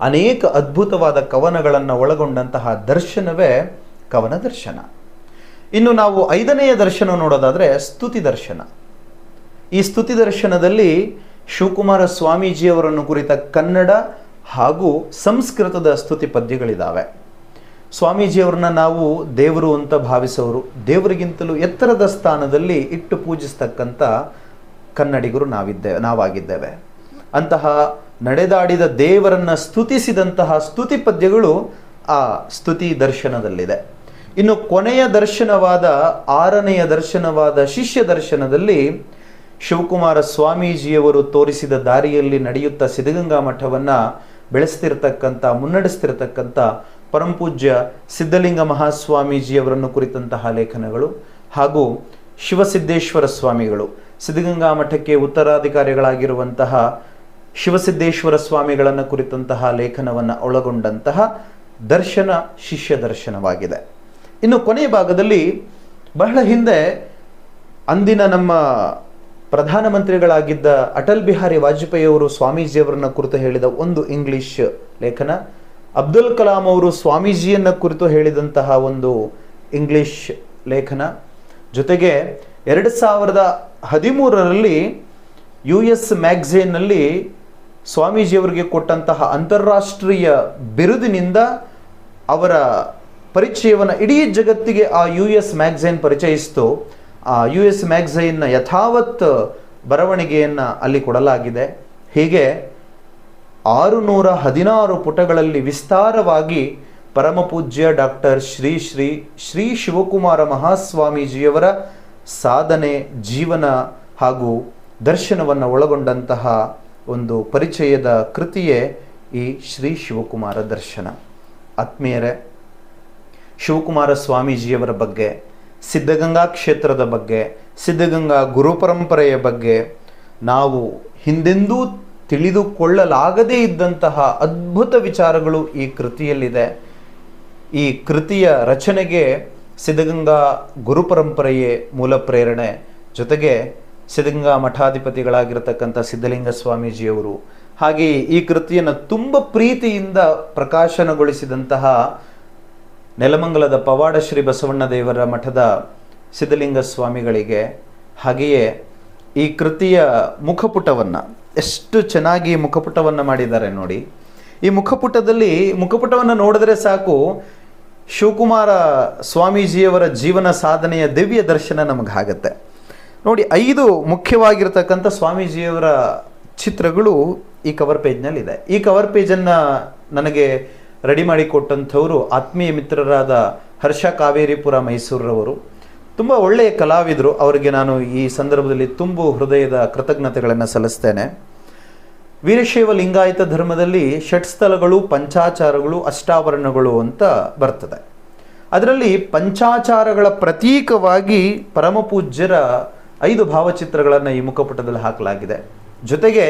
ಅನೇಕ ಅದ್ಭುತವಾದ ಕವನಗಳನ್ನು ಒಳಗೊಂಡಂತಹ ದರ್ಶನವೇ ಕವನ ದರ್ಶನ. ಇನ್ನು ನಾವು ಐದನೆಯ ದರ್ಶನ ನೋಡೋದಾದರೆ ಸ್ತುತಿ ದರ್ಶನ. ಈ ಸ್ತುತಿ ದರ್ಶನದಲ್ಲಿ ಶಿವಕುಮಾರ ಸ್ವಾಮೀಜಿಯವರನ್ನು ಕುರಿತ ಕನ್ನಡ ಹಾಗೂ ಸಂಸ್ಕೃತದ ಸ್ತುತಿ ಪದ್ಯಗಳಿದ್ದಾವೆ ಸ್ವಾಮೀಜಿಯವರನ್ನ ನಾವು ದೇವರು ಅಂತ ಭಾವಿಸೋರು, ದೇವರಿಗಿಂತಲೂ ಎತ್ತರದ ಸ್ಥಾನದಲ್ಲಿ ಇಟ್ಟು ಪೂಜಿಸ್ತಕ್ಕಂಥ ಕನ್ನಡಿಗರು ನಾವಿದ್ದೇವೆ ನಾವಾಗಿದ್ದೇವೆ. ಅಂತಹ ನಡೆದಾಡಿದ ದೇವರನ್ನ ಸ್ತುತಿಸಿದಂತಹ ಸ್ತುತಿ ಪದ್ಯಗಳು ಆ ಸ್ತುತಿ ದರ್ಶನದಲ್ಲಿದೆ. ಇನ್ನು ಕೊನೆಯ ದರ್ಶನವಾದ, ಆರನೆಯ ದರ್ಶನವಾದ ಶಿಷ್ಯ ದರ್ಶನದಲ್ಲಿ ಶಿವಕುಮಾರ ಸ್ವಾಮೀಜಿಯವರು ತೋರಿಸಿದ ದಾರಿಯಲ್ಲಿ ನಡೆಯುತ್ತಾ ಸಿದ್ಧಗಂಗಾ ಮಠವನ್ನ ಬೆಳೆಸ್ತಿರ್ತಕ್ಕಂಥ, ಮುನ್ನಡೆಸ್ತಿರ್ತಕ್ಕಂಥ ಪರಮಪೂಜ್ಯ ಸಿದ್ಧಲಿಂಗ ಮಹಾಸ್ವಾಮೀಜಿಯವರನ್ನು ಕುರಿತಂತಹ ಲೇಖನಗಳು ಹಾಗೂ ಶಿವಸಿದ್ದೇಶ್ವರ ಸ್ವಾಮಿಗಳು. ಸಿದ್ಧಗಂಗಾ ಮಠಕ್ಕೆ ಉತ್ತರಾಧಿಕಾರಿಗಳಾಗಿರುವಂತಹ ಶಿವಸಿದ್ದೇಶ್ವರ ಸ್ವಾಮಿಗಳನ್ನು ಕುರಿತಂತಹ ಲೇಖನವನ್ನು ಒಳಗೊಂಡಂತಹ ದರ್ಶನ ಶಿಷ್ಯ ದರ್ಶನವಾಗಿದೆ. ಇನ್ನು ಕೊನೆಯ ಭಾಗದಲ್ಲಿ ಬಹಳ ಹಿಂದೆ ಅಂದಿನ ನಮ್ಮ ಪ್ರಧಾನಮಂತ್ರಿಗಳಾಗಿದ್ದ ಅಟಲ್ ಬಿಹಾರಿ ವಾಜಪೇಯಿ ಅವರು ಸ್ವಾಮೀಜಿಯವರನ್ನ ಕುರಿತು ಹೇಳಿದ ಒಂದು ಇಂಗ್ಲಿಷ್ ಲೇಖನ, ಅಬ್ದುಲ್ ಕಲಾಂ ಅವರು ಸ್ವಾಮೀಜಿಯನ್ನ ಕುರಿತು ಹೇಳಿದಂತಹ ಒಂದು ಇಂಗ್ಲಿಷ್ ಲೇಖನ. ಜೊತೆಗೆ ಎರಡು ಸಾವಿರದ ಹದಿಮೂರರಲ್ಲಿ ಯು ಎಸ್ ಮ್ಯಾಗ್ಝಿನ್ನಲ್ಲಿ ಸ್ವಾಮೀಜಿಯವರಿಗೆ ಕೊಟ್ಟಂತಹ ಅಂತಾರಾಷ್ಟ್ರೀಯ ಬಿರುದಿನಿಂದ ಅವರ ಪರಿಚಯವನ್ನು ಇಡೀ ಜಗತ್ತಿಗೆ ಆ ಯು ಎಸ್ ಮ್ಯಾಗ್ಝೈನ್ ಪರಿಚಯಿಸಿತು. ಆ ಯು ಎಸ್ ಮ್ಯಾಗ್ಝೈನ್ನ ಯಥಾವತ್ ಬರವಣಿಗೆಯನ್ನು ಅಲ್ಲಿ ಕೊಡಲಾಗಿದೆ. ಹೀಗೆ ಆರು ನೂರ ಹದಿನಾರು ಪುಟಗಳಲ್ಲಿ ವಿಸ್ತಾರವಾಗಿ ಪರಮಪೂಜ್ಯ ಡಾಕ್ಟರ್ ಶ್ರೀ ಶ್ರೀ ಶ್ರೀ ಶಿವಕುಮಾರ ಮಹಾಸ್ವಾಮೀಜಿಯವರ ಸಾಧನೆ, ಜೀವನ ಹಾಗೂ ದರ್ಶನವನ್ನು ಒಳಗೊಂಡಂತಹ ಒಂದು ಪರಿಚಯದ ಕೃತಿಯೇ ಈ ಶ್ರೀ ಶಿವಕುಮಾರ ದರ್ಶನ. ಆತ್ಮೀಯರೇ, ಶಿವಕುಮಾರ ಸ್ವಾಮೀಜಿಯವರ ಬಗ್ಗೆ, ಸಿದ್ಧಗಂಗಾ ಕ್ಷೇತ್ರದ ಬಗ್ಗೆ, ಸಿದ್ಧಗಂಗಾ ಗುರು ಪರಂಪರೆಯ ಬಗ್ಗೆ ನಾವು ಹಿಂದೆಂದೂ ತಿಳಿದುಕೊಳ್ಳಲಾಗದೇ ಇದ್ದಂತಹ ಅದ್ಭುತ ವಿಚಾರಗಳು ಈ ಕೃತಿಯಲ್ಲಿದೆ. ಈ ಕೃತಿಯ ರಚನೆಗೆ ಸಿದ್ಧಗಂಗಾ ಗುರು ಪರಂಪರೆಯೇ ಮೂಲ ಪ್ರೇರಣೆ. ಜೊತೆಗೆ ಸಿದ್ಧಗಂಗಾ ಮಠಾಧಿಪತಿಗಳಾಗಿರತಕ್ಕಂಥ ಸಿದ್ಧಲಿಂಗ ಸ್ವಾಮೀಜಿಯವರು, ಹಾಗೆ ಈ ಕೃತಿಯನ್ನು ತುಂಬ ಪ್ರೀತಿಯಿಂದ ಪ್ರಕಾಶನಗೊಳಿಸಿದಂತಹ ನೆಲಮಂಗಲದ ಪವಾಡ ಶ್ರೀ ಬಸವಣ್ಣ ದೇವರ ಮಠದ ಸಿದ್ಧಲಿಂಗ ಸ್ವಾಮಿಗಳಿಗೆ, ಹಾಗೆಯೇ ಈ ಕೃತಿಯ ಮುಖಪುಟವನ್ನು, ಎಷ್ಟು ಚೆನ್ನಾಗಿ ಮುಖಪುಟವನ್ನು ಮಾಡಿದ್ದಾರೆ ನೋಡಿ. ಈ ಮುಖಪುಟದಲ್ಲಿ, ಮುಖಪುಟವನ್ನು ನೋಡಿದ್ರೆ ಸಾಕು, ಶಿವಕುಮಾರ ಸ್ವಾಮೀಜಿಯವರ ಜೀವನ ಸಾಧನೆಯ ದಿವ್ಯ ದರ್ಶನ ನಮಗಾಗತ್ತೆ. ನೋಡಿ, ಐದು ಮುಖ್ಯವಾಗಿರ್ತಕ್ಕಂಥ ಸ್ವಾಮೀಜಿಯವರ ಚಿತ್ರಗಳು ಈ ಕವರ್ ಪೇಜ್ನಲ್ಲಿದೆ ಈ ಕವರ್ ಪೇಜನ್ನು ನನಗೆ ರೆಡಿ ಮಾಡಿ ಕೊಟ್ಟಂಥವರು ಆತ್ಮೀಯ ಮಿತ್ರರಾದ ಹರ್ಷ ಕಾವೇರಿಪುರ ಮೈಸೂರವರು. ತುಂಬ ಒಳ್ಳೆಯ ಕಲಾವಿದರು. ಅವರಿಗೆ ನಾನು ಈ ಸಂದರ್ಭದಲ್ಲಿ ತುಂಬು ಹೃದಯದ ಕೃತಜ್ಞತೆಗಳನ್ನು ಸಲ್ಲಿಸ್ತೇನೆ. ವೀರಶೈವ ಲಿಂಗಾಯತ ಧರ್ಮದಲ್ಲಿ ಷಟ್ಸ್ಥಲಗಳು, ಪಂಚಾಚಾರಗಳು, ಅಷ್ಟಾವರಣಗಳು ಅಂತ ಬರ್ತದೆ. ಅದರಲ್ಲಿ ಪಂಚಾಚಾರಗಳ ಪ್ರತೀಕವಾಗಿ ಪರಮಪೂಜ್ಯರ ಐದು ಭಾವಚಿತ್ರಗಳನ್ನು ಈ ಮುಖಪುಟದಲ್ಲಿ ಹಾಕಲಾಗಿದೆ. ಜೊತೆಗೆ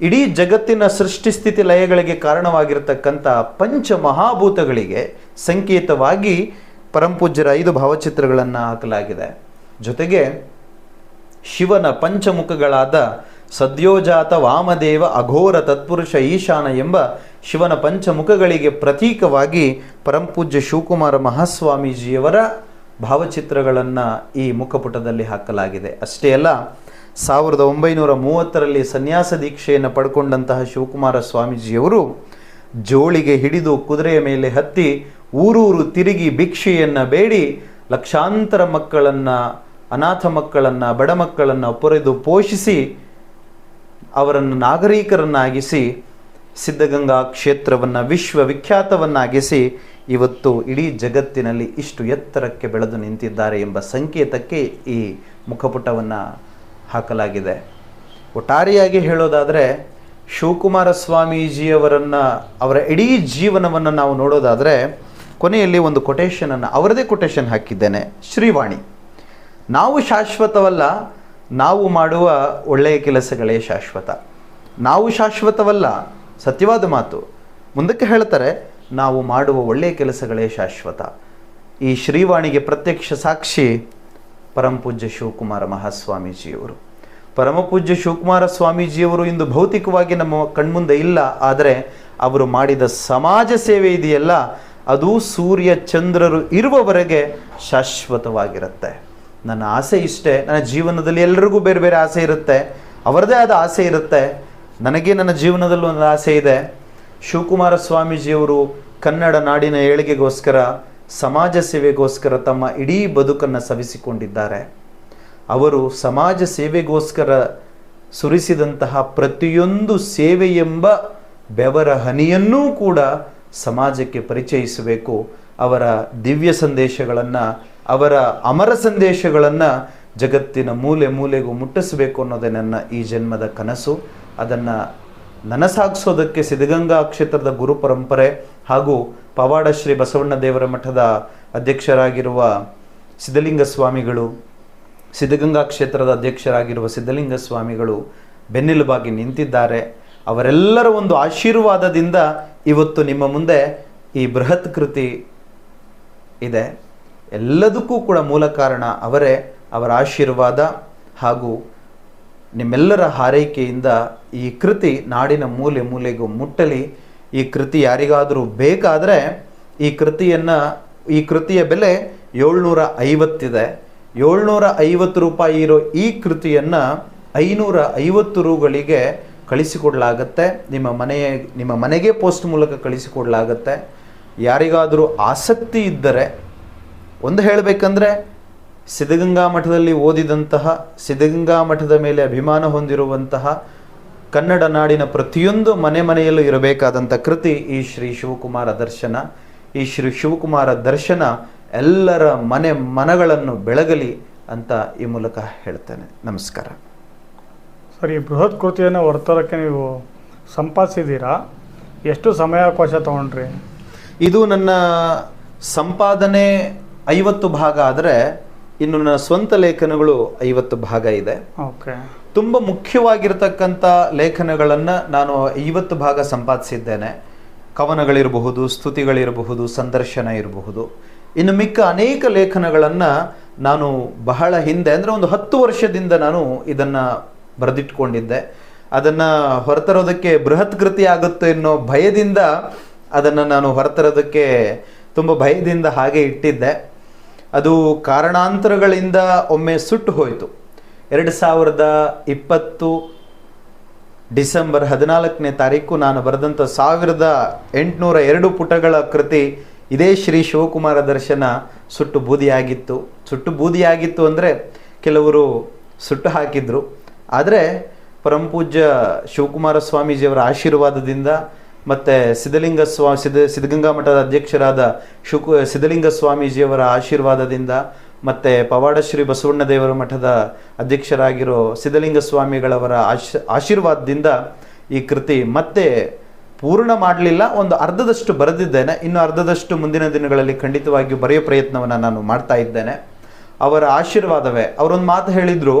ಇಡೀ ಜಗತ್ತಿನ ಸೃಷ್ಟಿ ಸ್ಥಿತಿ ಲಯಗಳಿಗೆ ಕಾರಣವಾಗಿರತಕ್ಕಂಥ ಪಂಚ ಮಹಾಭೂತಗಳಿಗೆ ಸಂಕೇತವಾಗಿ ಪರಂಪೂಜ್ಯರ ಐದು ಭಾವಚಿತ್ರಗಳನ್ನು ಹಾಕಲಾಗಿದೆ. ಜೊತೆಗೆ ಶಿವನ ಪಂಚಮುಖಗಳಾದ ಸದ್ಯೋಜಾತ ವಾಮದೇವ ಅಘೋರ ತತ್ಪುರುಷ ಈಶಾನ ಎಂಬ ಶಿವನ ಪಂಚಮುಖಗಳಿಗೆ ಪ್ರತೀಕವಾಗಿ ಪರಂಪೂಜ್ಯ ಶಿವಕುಮಾರ ಮಹಾಸ್ವಾಮೀಜಿಯವರ ಭಾವಚಿತ್ರಗಳನ್ನು ಈ ಮುಖಪುಟದಲ್ಲಿ ಹಾಕಲಾಗಿದೆ. ಅಷ್ಟೇ ಅಲ್ಲ, ಸಾವಿರದ ಒಂಬೈನೂರ ಮೂವತ್ತರಲ್ಲಿ ಸನ್ಯಾಸ ದೀಕ್ಷೆಯನ್ನು ಪಡ್ಕೊಂಡಂತಹ ಶಿವಕುಮಾರ ಸ್ವಾಮೀಜಿಯವರು ಜೋಳಿಗೆ ಹಿಡಿದು ಕುದುರೆಯ ಮೇಲೆ ಹತ್ತಿ ಊರೂರು ತಿರುಗಿ ಭಿಕ್ಷೆಯನ್ನು ಬೇಡಿ, ಲಕ್ಷಾಂತರ ಮಕ್ಕಳನ್ನು, ಅನಾಥ ಮಕ್ಕಳನ್ನು, ಬಡ ಮಕ್ಕಳನ್ನು ಪೊರೆದು ಪೋಷಿಸಿ, ಅವರನ್ನು ನಾಗರಿಕರನ್ನಾಗಿಸಿ, ಸಿದ್ಧಗಂಗಾ ಕ್ಷೇತ್ರವನ್ನು ವಿಶ್ವವಿಖ್ಯಾತವನ್ನಾಗಿಸಿ ಇವತ್ತು ಇಡೀ ಜಗತ್ತಿನಲ್ಲಿ ಇಷ್ಟು ಎತ್ತರಕ್ಕೆ ಬೆಳೆದು ನಿಂತಿದ್ದಾರೆ ಎಂಬ ಸಂಕೇತಕ್ಕೆ ಈ ಮುಖಪುಟವನ್ನು ಹಾಕಲಾಗಿದೆ. ಒಟ್ಟಾರೆಯಾಗಿ ಹೇಳೋದಾದರೆ, ಶಿವಕುಮಾರ ಸ್ವಾಮೀಜಿಯವರನ್ನು, ಅವರ ಇಡೀ ಜೀವನವನ್ನು ನಾವು ನೋಡೋದಾದರೆ, ಕೊನೆಯಲ್ಲಿ ಒಂದು ಕೊಟೇಶನನ್ನು ಅವರದೇ ಕೊಟೇಶನ್ ಹಾಕಿದ್ದೇನೆ. ಶ್ರೀವಾಣಿ, ನಾವು ಶಾಶ್ವತವಲ್ಲ, ನಾವು ಮಾಡುವ ಒಳ್ಳೆಯ ಕೆಲಸಗಳೇ ಶಾಶ್ವತ. ನಾವು ಶಾಶ್ವತವಲ್ಲ, ಸತ್ಯವಾದ ಮಾತು. ಮುಂದಕ್ಕೆ ಹೇಳ್ತಾರೆ ನಾವು ಮಾಡುವ ಒಳ್ಳೆಯ ಕೆಲಸಗಳೇ ಶಾಶ್ವತ. ಈ ಶ್ರೀವಾಣಿಗೆ ಪ್ರತ್ಯಕ್ಷ ಸಾಕ್ಷಿ ಪರಮಪೂಜ್ಯ ಶಿವಕುಮಾರ ಮಹಾಸ್ವಾಮೀಜಿಯವರು. ಪರಮಪೂಜ್ಯ ಶಿವಕುಮಾರ ಸ್ವಾಮೀಜಿಯವರು ಇಂದು ಭೌತಿಕವಾಗಿ ನಮ್ಮ ಕಣ್ಮುಂದೆ ಇಲ್ಲ, ಆದರೆ ಅವರು ಮಾಡಿದ ಸಮಾಜ ಸೇವೆ ಇದೆಯಲ್ಲ, ಅದು ಸೂರ್ಯ ಚಂದ್ರರು ಇರುವವರೆಗೆ ಶಾಶ್ವತವಾಗಿರುತ್ತೆ. ನನ್ನ ಆಸೆ ಇಷ್ಟೇ, ನನ್ನ ಜೀವನದಲ್ಲಿ ಎಲ್ಲರಿಗೂ ಬೇರೆ ಬೇರೆ ಆಸೆ ಇರುತ್ತೆ, ಅವರದೇ ಆದ ಆಸೆ ಇರುತ್ತೆ. ನನಗೆ ನನ್ನ ಜೀವನದಲ್ಲೂ ಒಂದು ಆಸೆ ಇದೆ. ಶಿವಕುಮಾರ ಸ್ವಾಮೀಜಿಯವರು ಕನ್ನಡ ನಾಡಿನ ಏಳಿಗೆಗೋಸ್ಕರ, ಸಮಾಜ ಸೇವೆಗೋಸ್ಕರ ತಮ್ಮ ಇಡೀ ಬದುಕನ್ನು ಸವಿಸಿಕೊಂಡಿದ್ದಾರೆ. ಅವರು ಸಮಾಜ ಸೇವೆಗೋಸ್ಕರ ಸುರಿಸಿದಂತಹ ಪ್ರತಿಯೊಂದು ಸೇವೆ ಎಂಬ ಬೆವರ ಹನಿಯನ್ನೂ ಕೂಡ ಸಮಾಜಕ್ಕೆ ಪರಿಚಯಿಸಬೇಕು. ಅವರ ದಿವ್ಯ ಸಂದೇಶಗಳನ್ನು, ಅವರ ಅಮರ ಸಂದೇಶಗಳನ್ನು ಜಗತ್ತಿನ ಮೂಲೆ ಮೂಲೆಗೂ ಮುಟ್ಟಿಸಬೇಕು ಅನ್ನೋದೇ ನನ್ನ ಈ ಜನ್ಮದ ಕನಸು. ಅದನ್ನು ನನಸಾಗಿಸೋದಕ್ಕೆ ಸಿದ್ಧಗಂಗಾ ಕ್ಷೇತ್ರದ ಗುರು ಪರಂಪರೆ ಹಾಗೂ ಪವಾಡ ಶ್ರೀ ಬಸವಣ್ಣ ದೇವರ ಮಠದ ಅಧ್ಯಕ್ಷರಾಗಿರುವ ಸಿದ್ಧಲಿಂಗ ಸ್ವಾಮಿಗಳು, ಸಿದ್ಧಗಂಗಾ ಕ್ಷೇತ್ರದ ಅಧ್ಯಕ್ಷರಾಗಿರುವ ಸಿದ್ಧಲಿಂಗ ಸ್ವಾಮಿಗಳು ಬೆನ್ನೆಲುಬಾಗಿ ನಿಂತಿದ್ದಾರೆ. ಅವರೆಲ್ಲರ ಒಂದು ಆಶೀರ್ವಾದದಿಂದ ಇವತ್ತು ನಿಮ್ಮ ಮುಂದೆ ಈ ಬೃಹತ್ ಕೃತಿ ಇದೆ. ಎಲ್ಲದಕ್ಕೂ ಕೂಡ ಮೂಲ ಕಾರಣ ಅವರೇ ಅವರ ಆಶೀರ್ವಾದ ಹಾಗೂ ನಿಮ್ಮೆಲ್ಲರ ಹಾರೈಕೆಯಿಂದ ಈ ಕೃತಿ ನಾಡಿನ ಮೂಲೆ ಮೂಲೆಗೂ ಮುಟ್ಟಲಿ. ಈ ಕೃತಿ ಯಾರಿಗಾದರೂ ಬೇಕಾದರೆ ಈ ಕೃತಿಯನ್ನು, ಈ ಕೃತಿಯ ಬೆಲೆ ಏಳ್ನೂರ ಐವತ್ತಿದೆ. ಏಳ್ನೂರ ಐವತ್ತು ರೂಪಾಯಿ ಇರೋ ಈ ಕೃತಿಯನ್ನು ಐನೂರ ಐವತ್ತು ರೂಗಳಿಗೆ ಕಳಿಸಿಕೊಡಲಾಗತ್ತೆ. ನಿಮ್ಮ ಮನೆಯ, ನಿಮ್ಮ ಮನೆಗೆ ಪೋಸ್ಟ್ ಮೂಲಕ ಕಳಿಸಿಕೊಡಲಾಗತ್ತೆ. ಯಾರಿಗಾದರೂ ಆಸಕ್ತಿ ಇದ್ದರೆ, ಒಂದು ಹೇಳಬೇಕಂದ್ರೆ ಸಿದ್ಧಗಂಗಾ ಮಠದಲ್ಲಿ ಓದಿದಂತಹ ಸಿದ್ಧಗಂಗಾ ಮಠದ ಮೇಲೆ ಅಭಿಮಾನ ಹೊಂದಿರುವಂತಹ ಕನ್ನಡ ನಾಡಿನ ಪ್ರತಿಯೊಂದು ಮನೆ ಮನೆಯಲ್ಲೂ ಇರಬೇಕಾದಂಥ ಕೃತಿ ಈ ಶ್ರೀ ಶಿವಕುಮಾರ ದರ್ಶನ. ಈ ಶ್ರೀ ಶಿವಕುಮಾರ ದರ್ಶನ ಎಲ್ಲರ ಮನೆ ಮನಗಳನ್ನು ಬೆಳಗಲಿ ಅಂತ ಈ ಮೂಲಕ ಹೇಳ್ತೇನೆ. ನಮಸ್ಕಾರ. ಸರ್ ಈ ಬೃಹತ್ ಕೃತಿಯನ್ನು ಹೊರತರಕ್ಕೆ ನೀವು ಸಂಪಾದಿಸಿದ್ದೀರಾ? ಎಷ್ಟು ಸಮಯಾವಕಾಶ ತಗೊಂಡ್ರಿ? ಇದು ನನ್ನ ಸಂಪಾದನೆ ಐವತ್ತು ಭಾಗ ಆದರೆ ಇನ್ನು ನನ್ನ ಸ್ವಂತ ಲೇಖನಗಳು ಐವತ್ತು ಭಾಗ ಇದೆ. ಓಕೆ. ತುಂಬ ಮುಖ್ಯವಾಗಿರ್ತಕ್ಕಂಥ ಲೇಖನಗಳನ್ನು ನಾನು ಐವತ್ತು ಭಾಗ ಸಂಪಾದಿಸಿದ್ದೇನೆ. ಕವನಗಳಿರಬಹುದು ಸ್ತುತಿಗಳಿರಬಹುದು ಸಂದರ್ಶನ ಇರಬಹುದು. ಇನ್ನು ಮಿಕ್ಕ ಅನೇಕ ಲೇಖನಗಳನ್ನು ನಾನು ಬಹಳ ಹಿಂದೆ ಅಂದರೆ ಒಂದು ಹತ್ತು ವರ್ಷದಿಂದ ನಾನು ಇದನ್ನು ಬರೆದಿಟ್ಕೊಂಡಿದ್ದೆ. ಅದನ್ನು ಹೊರತರೋದಕ್ಕೆ ಬೃಹತ್ ಕೃತಿ ಆಗುತ್ತೆ ಅನ್ನೋ ಭಯದಿಂದ ಅದನ್ನು ನಾನು ಹೊರತರೋದಕ್ಕೆ ತುಂಬ ಭಯದಿಂದ ಹಾಗೆ ಇಟ್ಟಿದ್ದೆ. ಅದು ಕಾರಣಾಂತರಗಳಿಂದ ಒಮ್ಮೆ ಸುಟ್ಟು ಹೋಯಿತು. ಎರಡು ಸಾವಿರದ ಇಪ್ಪತ್ತು ಡಿಸೆಂಬರ್ ಹದಿನಾಲ್ಕನೇ ತಾರೀಕು ನಾನು ಬರೆದಂಥ ಸಾವಿರದ ಎಂಟುನೂರ ಎರಡು ಪುಟಗಳ ಕೃತಿ ಇದೇ ಶ್ರೀ ಶಿವಕುಮಾರ ದರ್ಶನ ಸುಟ್ಟು ಬೂದಿಯಾಗಿತ್ತು. ಸುಟ್ಟು ಬೂದಿಯಾಗಿತ್ತು ಅಂದರೆ ಕೆಲವರು ಸುಟ್ಟು ಹಾಕಿದ್ರು. ಆದರೆ ಪರಮಪೂಜ್ಯ ಶಿವಕುಮಾರ ಸ್ವಾಮೀಜಿಯವರ ಆಶೀರ್ವಾದದಿಂದ ಮತ್ತು ಸಿದ್ಧಲಿಂಗ ಸ್ವಾಮಿ ಸಿದ್ಧ, ಸಿದ್ಧಗಂಗಾ ಮಠದ ಅಧ್ಯಕ್ಷರಾದ ಶುಕ್, ಸಿದ್ಧಲಿಂಗ ಸ್ವಾಮೀಜಿಯವರ ಆಶೀರ್ವಾದದಿಂದ ಮತ್ತು ಪವಾಡ ಶ್ರೀ ಬಸವಣ್ಣ ದೇವರ ಮಠದ ಅಧ್ಯಕ್ಷರಾಗಿರೋ ಸಿದ್ಧಲಿಂಗ ಸ್ವಾಮಿಗಳವರ ಆಶ್, ಆಶೀರ್ವಾದದಿಂದ ಈ ಕೃತಿ ಮತ್ತೆ ಪೂರ್ಣ ಮಾಡಲಿಲ್ಲ. ಒಂದು ಅರ್ಧದಷ್ಟು ಬರೆದಿದ್ದೇನೆ. ಇನ್ನು ಅರ್ಧದಷ್ಟು ಮುಂದಿನ ದಿನಗಳಲ್ಲಿ ಖಂಡಿತವಾಗಿಯೂ ಬರೆಯೋ ಪ್ರಯತ್ನವನ್ನು ನಾನು ಮಾಡ್ತಾ ಇದ್ದೇನೆ. ಅವರ ಆಶೀರ್ವಾದವೇ. ಅವರೊಂದು ಮಾತು ಹೇಳಿದರು,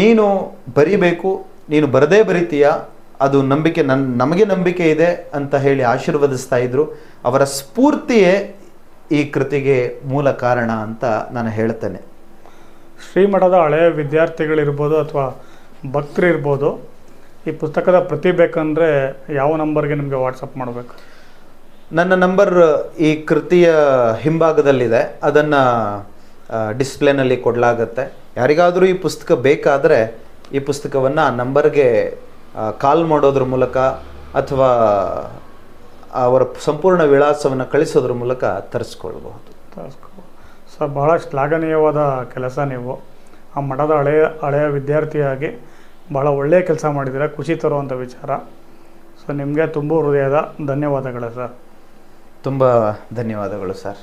ನೀನು ಬರಿಬೇಕು, ನೀನು ಬರದೇ ಬರಿತೀಯ ಅದು ನಂಬಿಕೆ ನನ್ನ ನಮಗೆ ನಂಬಿಕೆ ಇದೆ ಅಂತ ಹೇಳಿ ಆಶೀರ್ವದಿಸ್ತಾ ಇದ್ರು. ಅವರ ಸ್ಫೂರ್ತಿಯೇ ಈ ಕೃತಿಗೆ ಮೂಲ ಕಾರಣ ಅಂತ ನಾನು ಹೇಳ್ತೇನೆ. ಶ್ರೀಮಠದ ಹಳೆಯ ವಿದ್ಯಾರ್ಥಿಗಳಿರ್ಬೋದು ಅಥವಾ ಭಕ್ತರಿರ್ಬೋದು ಈ ಪುಸ್ತಕದ ಪ್ರತಿ ಬೇಕಂದರೆ ಯಾವ ನಂಬರ್ಗೆ ನಿಮಗೆ ವಾಟ್ಸಪ್ ಮಾಡಬೇಕು? ನನ್ನ ನಂಬರ್ ಈ ಕೃತಿಯ ಹಿಂಭಾಗದಲ್ಲಿದೆ. ಅದನ್ನು ಡಿಸ್ಪ್ಲೇನಲ್ಲಿ ಕೊಡಲಾಗತ್ತೆ. ಯಾರಿಗಾದರೂ ಈ ಪುಸ್ತಕ ಬೇಕಾದರೆ ಈ ಪುಸ್ತಕವನ್ನು ಆ ನಂಬರ್ಗೆ ಕಾಲ್ ಮಾಡೋದ್ರ ಮೂಲಕ ಅಥವಾ ಅವರ ಸಂಪೂರ್ಣ ವಿಳಾಸವನ್ನು ಕಳಿಸೋದ್ರ ಮೂಲಕ ತರಿಸ್ಕೊಳ್ಬಹುದು. ಸರ್ ಬಹಳ ಶ್ಲಾಘನೀಯವಾದ ಕೆಲಸ ನೀವು. ಆ ಮಠದ ಹಳೆಯ ಹಳೆಯ ವಿದ್ಯಾರ್ಥಿಯಾಗಿ ಭಾಳ ಒಳ್ಳೆಯ ಕೆಲಸ ಮಾಡಿದ್ದೀರಾ ಖುಷಿ ತರುವಂಥ ವಿಚಾರ. ಸೊ ನಿಮಗೆ ತುಂಬ ಹೃದಯದ ಧನ್ಯವಾದಗಳು ಸರ್. ತುಂಬ ಧನ್ಯವಾದಗಳು ಸರ್.